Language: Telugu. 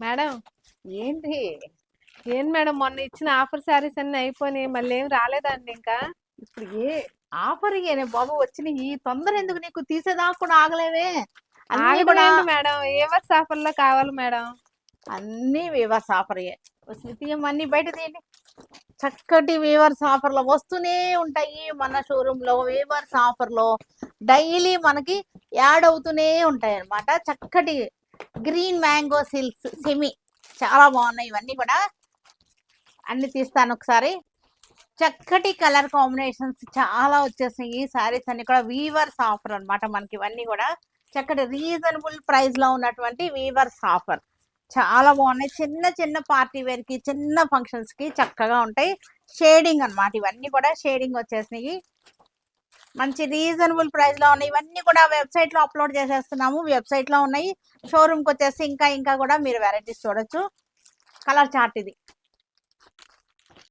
మేడం ఏంటి? ఏం మేడం మొన్న ఇచ్చిన ఆఫర్ శారీస్ అన్ని అయిపోయినాయి మళ్ళీ ఏం రాలేదండి ఇంకా. ఇప్పుడు ఏ ఆఫర్ ఇయ్యనే బాబు వచ్చిన ఈ తొందర ఎందుకు నీకు? తీసేదాకా కూడా ఆగలేవే. అన్ని కూడా మేడం ఏ వర్స్ ఆఫర్లో కావాలి మేడం? అన్ని వీవర్స్ ఆఫర్ అన్ని బయట తీయండి. చక్కటి వీవర్స్ ఆఫర్లో వస్తూనే ఉంటాయి మన షోరూమ్లో వీవర్స్ ఆఫర్లో డైలీ మనకి యాడ్ అవుతూనే ఉంటాయి అన్నమాట చక్కటి గ్రీన్ మ్యాంగో సిల్క్స్ సెమి చాలా బాగున్నాయి ఇవన్నీ కూడా. అన్ని తీస్తాను ఒకసారి. చక్కటి కలర్ కాంబినేషన్స్ చాలా వచ్చేసినాయి ఈ సారీస్ అన్ని కూడా. వీవర్స్ ఆఫర్ అనమాట మనకి ఇవన్నీ కూడా. చక్కటి రీజనబుల్ ప్రైస్లో ఉన్నటువంటి వీవర్స్ ఆఫర్ చాలా బాగున్నాయి. చిన్న చిన్న పార్టీ వేర్కి చిన్న ఫంక్షన్స్కి చక్కగా ఉంటాయి. షేడింగ్ అన్నమాట ఇవన్నీ కూడా. షేడింగ్ వచ్చేసినాయి. మంచి రీజనబుల్ ప్రైస్లో ఉన్నాయి. ఇవన్నీ కూడా వెబ్సైట్లో అప్లోడ్ చేసేస్తున్నాము. వెబ్సైట్లో ఉన్నాయి. షోరూమ్కి వచ్చేసి ఇంకా ఇంకా కూడా మీరు వెరైటీస్ చూడొచ్చు. కలర్ చార్ట్ ఇది.